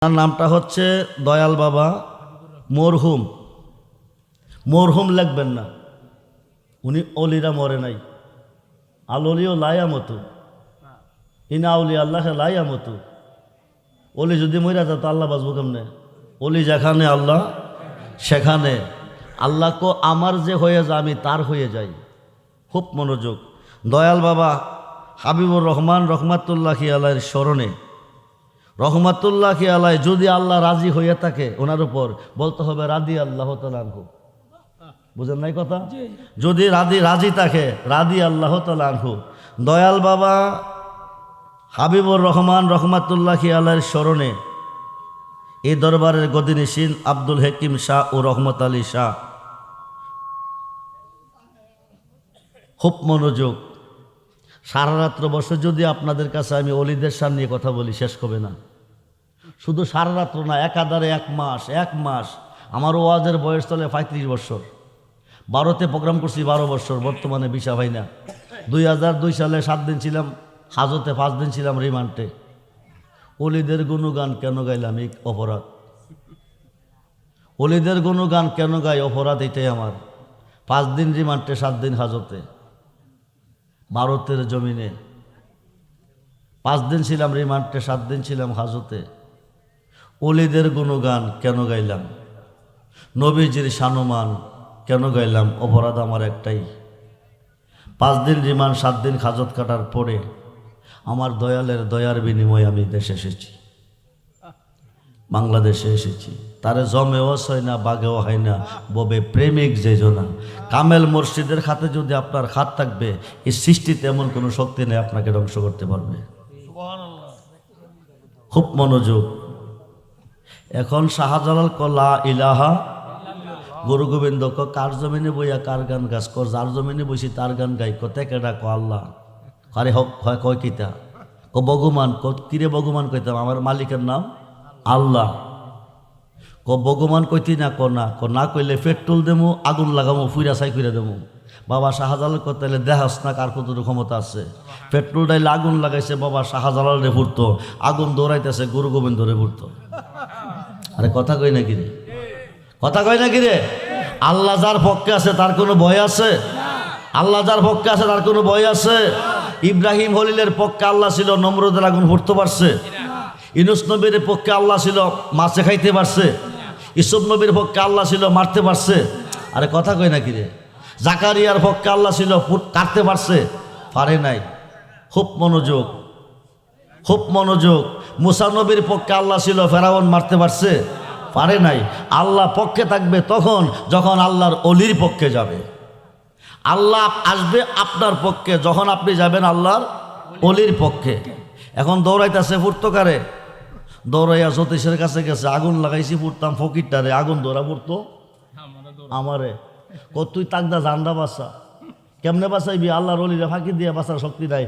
তার নামটা হচ্ছে দয়াল বাবা মরহুম। মরহুম লিখবেন না। উনি অলিরা মরে নাই। আললিও লাইয়া মতো। ইনা অলি আল্লাহ লাইয়া মতো। অলি যদি মরে যেত আল্লাহ বাঁচবো কেমনে? অলি যেখানে আল্লাহ, সেখানে। আল্লাহ কো আমার যে হয়ে যায়, আমি তার হয়ে যাই। খুব মনোযোগ। দয়াল বাবা হাবিবুর রহমান রহমাতুল্লাহি আল্লাহর স্মরণে রহমাতুল্লাহ আলাই যদি আল্লাহ রাজি হয়ে থাকে ওনার উপর বলতে হবে রাদি আল্লাহ তালানহু বুঝেন নাই কথা? যদি রাদি রাজি থাকে রাদি আল্লাহ তালানহু দয়াল বাবা হাবিবুর রহমান রহমাতুল্লাহ আলাইয়ের স্মরণে এই দরবারের গদিনিসীন আব্দুল হেকিম শাহ ও রহমত আলী শাহ। খুব মনোযোগ। সারা রাত্র বসে যদি আপনাদের কাছে আমি অলিদের সামনে কথা বলি শেষ হবে না? শুধু সারা রাত্র না, একাধারে এক মাস এক মাস। আমার ওয়াজের বয়স চলে পঁয়ত্রিশ বছর। বারোতে প্রোগ্রাম করছি, বারো বছর। বর্তমানে বিশা ভাই না। দুই হাজার দুই সালে সাত দিন ছিলাম, হাজতে পাঁচ দিন ছিলাম রিমান্ডে। অলিদের গুণগান কেন গাইলাম? এই অপরাধ। অলিদের গুণগান কেন গাই? অপরাধ এটাই আমার। পাঁচ দিন রিমান্ডে, সাত দিন হাজতে। ভারতের জমিনে। পাঁচ দিন ছিলাম রিমান্ডে, সাত দিন ছিলাম হাজতে। অলিদের গুণগান কেন গাইলাম? নবীজির সানুমান কেন গাইলাম? অপরাধ আমার একটাই। পাঁচ দিন রিমান্ড সাত দিন খাজত কাটার পরে আমার দয়ালের দয়ার বিনিময়ে আমি দেশে এসেছি। বাংলাদেশে এসেছি। তারে জমেও হয় না বাগেও হয় না ববে প্রেমিক যে জনা। কামেল মসজিদের খাতে যদি আপনার হাত থাকবে এই সৃষ্টিতে এমন কোনো শক্তি নেই আপনাকে ধ্বংস করতে পারবে। খুব মনোযোগ। এখন শাহজালাল কলা ইলাহা গুরু গোবিন্দ ক কার জমিনে বইয়া কার গান গাছ কর যার জমিনে বসি তার গান গাই। কতে কেডা? ক আল্লাহ। আরে হক। হয় কয় কিতা? ক ভগবান। ক কিরে ভগবান? কইতাম আমার মালিকের নাম আল্লাহ। ক ভগবান কইতি না? ক না। ক না কইলে পেট্রোল দেমু, আগুন লাগামু, ফুইরা সাই করে দেমু। বাবা শাহজালাল কতাইলে দেহাস না কার কত ক্ষমতা আছে? পেট্রোল ডাইলে আগুন লাগাইছে বাবা শাহজালাল রে ফুটতো আগুন দৌড়াইতেছে গুরু গোবিন্দ রে ফুটতো আরে কথা কই নাকি রে? কথা কয় নাকি রে? আল্লাহ যার পক্ষে আছে, তার কোনো ভয় আছে? আল্লাহ যার পক্ষে আছে, তার কোনো ভয় আছে? ইব্রাহিম হলিলের পক্ষে আল্লাহ ছিল নম্রদের আগুন ফুটতে পারছে। ইনুস নবীর পক্ষে আল্লাহ ছিল মাছে খাইতে পারছে। ইসব নবীর পক্ষে আল্লাহ ছিল মারতে পারছে। আরে কথা কয় নাকি রে? জাকারিয়ার পক্ষে আল্লাহ ছিল কাটতে পারছে। পারে নাই। খুব মনোযোগ। খুব মনোযোগ। মুসা নবীর পক্ষে আল্লাহ ছিল, ফেরাউন মারতে পারছে? পারে নাই। আল্লাহ পক্ষে থাকবে তখন যখন আল্লাহর অলির পক্ষে যাবে। আল্লাহ আসবে আপনার পক্ষে, যখন আপনি যাবেন আল্লাহর অলির পক্ষে। এখন দৌড়াইতেছে ফুটতকারে দৌড়াইয়া জ্যোতিষের কাছে গেছে, আগুন লাগাইছি ফুটতাম ফকিরটারে, আগুন দৌড়া ফুটতো আমারে। ক তুই তাকদা জান্দা বাসা কেমনে বাসাইবি আল্লাহর অলিরে ফাঁকি দিয়ে বাসার শক্তি নাই।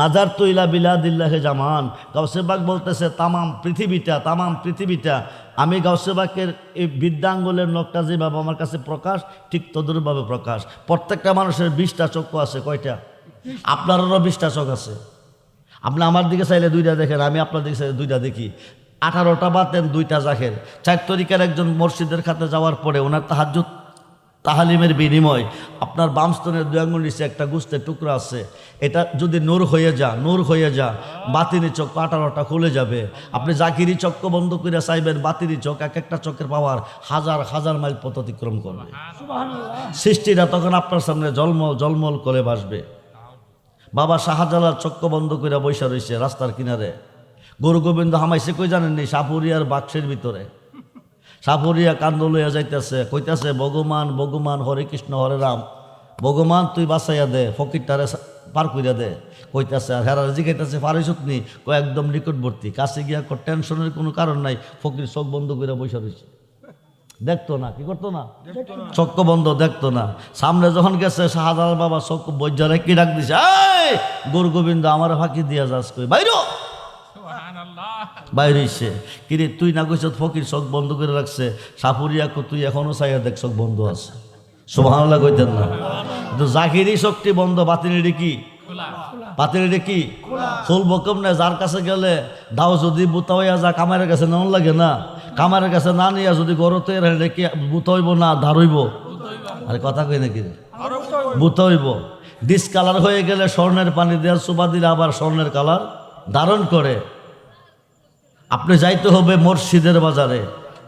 নাজার তৈলা বিলা দিল্লাহে জামান। গাউসেবাগ বলতেছে, তামাম পৃথিবীটা তামাম পৃথিবীটা। আমি গাউসেবাগের এই বিদ্যাঙ্গলের নখটা যেভাবে আমার কাছে প্রকাশ, ঠিক তদুরভাবে প্রকাশ। প্রত্যেকটা মানুষের বিশটা চক্ষু আছে, কয়টা? আপনারও বিশটা চোখ আছে। আপনি আমার দিকে চাইলে দুইটা দেখেন, আমি আপনার দিকে চাইলে দুইটা দেখি। আঠারোটা বাতেন দুইটা জাখের চার তরিকার একজন মসজিদের খাতে যাওয়ার পরে ওনার তাহাজুদ তাহালিমের বিনিময়। আপনার বামস্তনের দুই আঙ্গুল নিচে একটা গুস্তের টুকরা আছে। এটা যদি নূর হয়ে যা নূর হয়ে যা বাতিনি চোখ আঠারোটা খুলে যাবে। আপনি জাকিরি চক্ক বন্ধ করে চাইবেন বাতিনি চোখ এক একটা চোখের পাওয়ার হাজার হাজার মাইল পথ অতিক্রম করবে। সৃষ্টিরা তখন আপনার সামনে জলমল জলমল করে বাসবে। বাবা শাহজালাল চক্ক বন্ধ করে বৈশা রয়েছে রাস্তার কিনারে। গরু গোবিন্দ হামাইছে কই জানেননি? সাপুরিয়ার বাক্সের ভিতরে। সাপুরিয়া কান্দ লইয়া যাইতেছে কইতাছে ভগবান ভগবান হরে কৃষ্ণ হরে রাম ভগবান তুই বাঁচাইয়া দে ফকিরটারে পার কইরা দে। কইতাছে আর হেরা জিগাইতেছে পারিসত নি কয় একদম নিকটবর্তী কাছে গিয়া কো টেনশনের কোনো কারণ নাই ফকির চোখ বন্ধ করে বসে রয়েছে দেখতো না কি করতো না? চক্ক বন্ধ দেখতো না। সামনে যখন গেছে শাহজালাল বাবা চক্ক বৈজারে কি ডাক দিছে? গোর গোবিন্দ আমার ফাঁকি দিয়া যাস কই বাইরো! বাইরে এসে কিরে তুই না কইস ফকির চোখ বন্ধ করে রাখছে? সাপুরিয়া কো তুই এখনও চাইয়া দেখ চোখ বন্ধ আছে। সোভানলা কইতেন না। কিন্তু জাকিরি শক্তি বন্ধ বাতিনি কি? কি? খুলবো কেমনে যার কাছে গেলে দাও যদি বুতা হইয়া যা কামারের কাছে নেওয়ার লাগে না। কামারের কাছে না নিয়া যদি গরতে রেখে বুতা হইব না ধার হইব? আরে কথা কই নাকি রে? বুতা হইব। ডিসকালার হয়ে গেলে স্বর্ণের পানি দেওয়ার সুবা দিলে আবার স্বর্ণের কালার ধারণ করে। আপনি যাইতে হবে মসজিদের বাজারে।